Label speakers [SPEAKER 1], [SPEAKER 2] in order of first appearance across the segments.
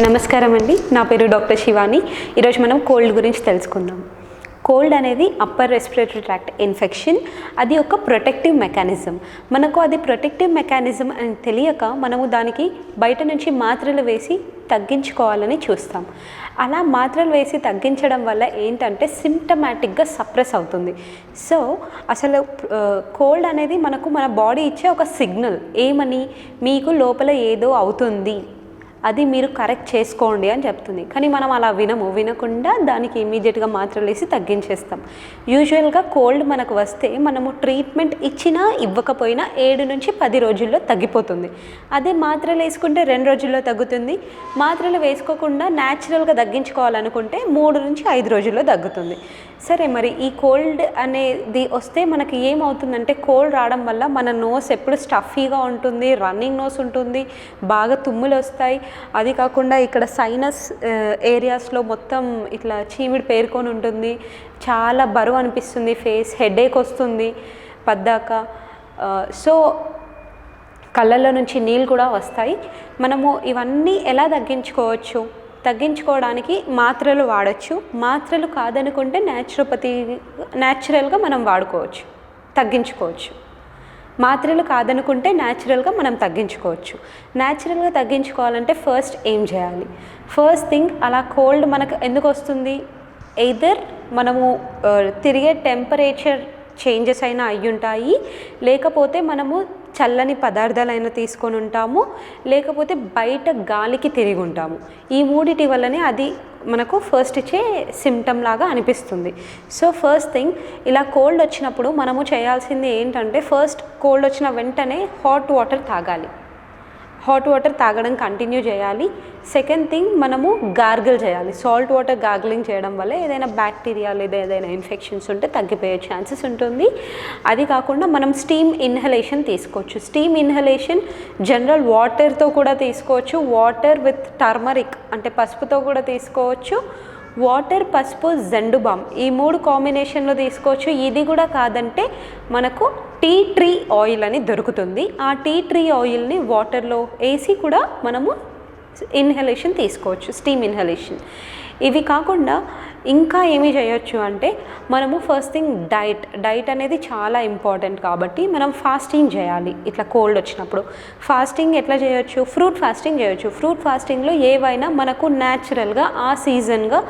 [SPEAKER 1] నమస్కారం అండి నా పేరు డాక్టర్ శివాని. ఈరోజు మనం కోల్డ్ గురించి తెలుసుకుందాం. కోల్డ్ అనేది అప్పర్ రెస్పిరేటరీ ట్రాక్ట్ ఇన్ఫెక్షన్. అది ఒక ప్రొటెక్టివ్ మెకానిజం. మనకు అది ప్రొటెక్టివ్ మెకానిజం అని తెలియక మనము దానికి బయట నుంచి మాత్రలు వేసి తగ్గించుకోవాలని చూస్తాం. అలా మాత్రలు వేసి తగ్గించడం వల్ల ఏంటంటే సిమ్టమాటిక్గా సప్రెస్ అవుతుంది. సో అసలు కోల్డ్ అనేది మనకు మన బాడీ ఇచ్చే ఒక సిగ్నల్. ఏమని? మీకు లోపల ఏదో అవుతుంది. అది మీరు కరెక్ట్ చేసుకోండి అని చెప్తుంది. కానీ మనం అలా వినము. వినకుండా దానికి ఇమీడియట్గా మాత్రలు వేసి తగ్గించేస్తాం. యూజువల్గా కోల్డ్ మనకు వస్తే మనము ట్రీట్మెంట్ ఇచ్చినా ఇవ్వకపోయినా ఏడు నుంచి పది రోజుల్లో తగ్గిపోతుంది. అదే మాత్రలు వేసుకుంటే రెండు రోజుల్లో తగ్గుతుంది. మాత్రలు వేసుకోకుండా న్యాచురల్గా తగ్గించుకోవాలనుకుంటే మూడు నుంచి ఐదు రోజుల్లో తగ్గుతుంది. సరే మరి ఈ కోల్డ్ అనేది వస్తే మనకి ఏమవుతుందంటే కోల్డ్ రావడం వల్ల మన నోస్ ఎప్పుడు స్టఫీగా ఉంటుంది రన్నింగ్ నోస్ ఉంటుంది బాగా తుమ్ములు వస్తాయి. అది కాకుండా ఇక్కడ సైనస్ ఏరియాస్లో మొత్తం ఇట్లా చీమిడి పేరుకొని ఉంటుంది. చాలా బరువు అనిపిస్తుంది ఫేస్ హెడేక్ వస్తుంది పద్దాక. సో కళ్ళల్లో నుంచి నీళ్ళు కూడా వస్తాయి. మనము ఇవన్నీ ఎలా తగ్గించుకోవచ్చు? తగ్గించుకోవడానికి మాత్రలు వాడచ్చు. మాత్రలు కాదనుకుంటే న్యాచురోపతి న్యాచురల్గా మనం వాడుకోవచ్చు తగ్గించుకోవచ్చు. మాత్రలు కాదనుకుంటే న్యాచురల్గా మనం తగ్గించుకోవచ్చు. న్యాచురల్గా తగ్గించుకోవాలంటే ఫస్ట్ ఏం చేయాలి? ఫస్ట్ థింగ్ అలా కోల్డ్ మనకు ఎందుకు వస్తుంది? ఎయిదర్ మనము uh, తిరిగే టెంపరేచర్ చేంజెస్ అయినా అయ్యుంటాయి. లేకపోతే మనము చల్లని పదార్థాలైనా తీసుకొని ఉంటాము లేకపోతే బయట గాలికి తిరిగి ఉంటాము. ఈ మూడిటి వల్లనే అది మనకు ఫస్ట్ ఇచ్చే సిమ్టమ్ లాగా అనిపిస్తుంది. సో ఫస్ట్ థింగ్ ఇలా కోల్డ్ వచ్చినప్పుడు మనము చేయాల్సింది ఏంటంటే ఫస్ట్ కోల్డ్ వచ్చిన వెంటనే హాట్ వాటర్ తాగాలి. హాట్ వాటర్ తాగడం కంటిన్యూ చేయాలి. సెకండ్ థింగ్ మనము గార్గిల్ చేయాలి. సాల్ట్ వాటర్ గార్గిలింగ్ చేయడం వల్ల ఏదైనా బ్యాక్టీరియా లేదా ఏదైనా ఇన్ఫెక్షన్స్ ఉంటే తగ్గిపోయే ఛాన్సెస్ ఉంటుంది. అది కాకుండా మనం స్టీమ్ ఇన్హలేషన్ తీసుకోవచ్చు. స్టీమ్ ఇన్హలేషన్ జనరల్ వాటర్తో కూడా తీసుకోవచ్చు. వాటర్ విత్ టర్మరిక్ అంటే పసుపుతో కూడా తీసుకోవచ్చు. వాటర్ పసుపు జెండుబామ్ ఈ మూడు కాంబినేషన్లో తీసుకోవచ్చు. ఇది కూడా కాదంటే మనకు టీ ట్రీ ఆయిల్ అని దొరుకుతుంది. ఆ టీ ట్రీ ఆయిల్ని వాటర్లో వేసి కూడా మనము ఇన్హలేషన్ తీసుకోవచ్చు స్టీమ్ ఇన్హలేషన్ ఇవి కాకుండా ఇంకా ఏమి చేయొచ్చు అంటే మనము ఫస్ట్ థింగ్ డైట్ డైట్ అనేది చాలా ఇంపార్టెంట్ కాబట్టి మనం ఫాస్టింగ్ చేయాలి. ఇట్లా కోల్డ్ వచ్చినప్పుడు. ఫాస్టింగ్ ఎట్లా చేయొచ్చు? ఫ్రూట్ ఫాస్టింగ్ చేయొచ్చు. ఫ్రూట్ ఫాస్టింగ్లో ఏవైనా మనకు న్యాచురల్గా ఆ సీజన్గా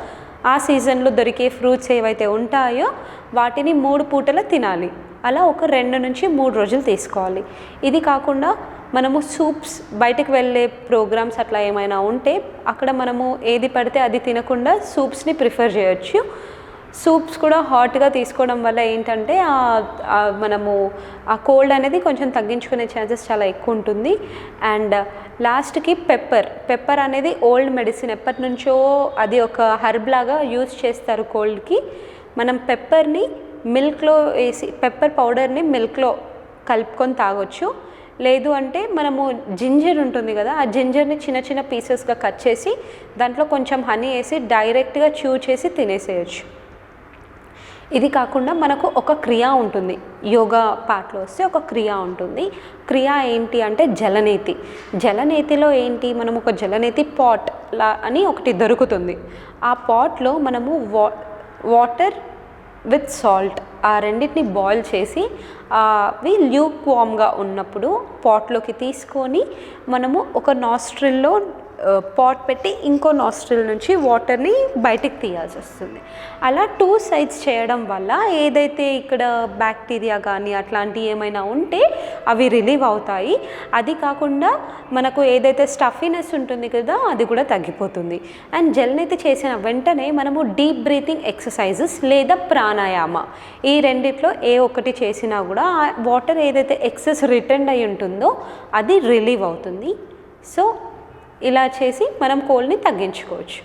[SPEAKER 1] ఆ సీజన్లో దొరికే ఫ్రూట్స్ ఏవైతే ఉంటాయో వాటిని మూడు పూటల తినాలి. అలా ఒక రెండు నుంచి మూడు రోజులు తీసుకోవాలి. ఇది కాకుండా మనము సూప్స్ బయటకు వెళ్ళే ప్రోగ్రామ్స్ అట్లా ఏమైనా ఉంటే అక్కడ మనము ఏది పడితే అది తినకుండా సూప్స్ని ప్రిఫర్ చేయొచ్చు. సూప్స్ కూడా హాట్గా తీసుకోవడం వల్ల ఏంటంటే మనము ఆ కోల్డ్ అనేది కొంచెం తగ్గించుకునే ఛాన్సెస్ చాలా ఎక్కువ ఉంటుంది. అండ్ లాస్ట్కి పెప్పర్ పెప్పర్ అనేది ఓల్డ్ మెడిసిన్ ఎప్పటి నుంచో అది ఒక హర్బ్ లాగా యూజ్ చేస్తారు కోల్డ్కి మనం పెప్పర్ని మిల్క్లో వేసి పెప్పర్ పౌడర్ని మిల్క్లో కలుపుకొని తాగొచ్చు. లేదు అంటే మనము జింజర్ ఉంటుంది కదా ఆ జింజర్ని చిన్న చిన్న పీసెస్గా కట్ చేసి దాంట్లో కొంచెం హనీ వేసి డైరెక్ట్గా చూ చేసి తినేసేయచ్చు. ఇది కాకుండా మనకు ఒక క్రియ ఉంటుంది. యోగా పాటలో వస్తే ఒక క్రియ ఉంటుంది. క్రియ ఏంటి అంటే జలనేతి. జలనేతిలో ఏంటి? మనం ఒక జలనేతి పాట్ లా అని ఒకటి దొరుకుతుంది. ఆ పాట్లో మనము వా వాటర్ విత్ సాల్ట్ ఆ రెండింటిని బాయిల్ చేసి అవి ల్యూక్ వామ్గా ఉన్నప్పుడు పాట్లోకి తీసుకొని మనము ఒక నాస్ట్రిల్లో పాట్ పెట్టి ఇంకో నాస్ట్రిల్ నుంచి వాటర్ని బయటికి తీయాల్సి వస్తుంది. అలా టూ సైడ్స్ చేయడం వల్ల ఏదైతే ఇక్కడ బ్యాక్టీరియా కానీ అట్లాంటివి ఏమైనా ఉంటే అవి రిలీవ్ అవుతాయి. అది కాకుండా మనకు ఏదైతే స్టఫీనెస్ ఉంటుంది కదా అది కూడా తగ్గిపోతుంది. అండ్ జల్నైతే చేసిన వెంటనే మనము డీప్ బ్రీతింగ్ ఎక్సర్సైజెస్ లేదా ప్రాణాయామ ఈ రెండిట్లో ఏ ఒక్కటి చేసినా కూడా వాటర్ ఏదైతే ఎక్సెస్ రిటర్న్ అయి ఉంటుందో అది రిలీవ్ అవుతుంది. సో ఇలా చేసి మనం కోల్డ్ని తగ్గించుకోవచ్చు.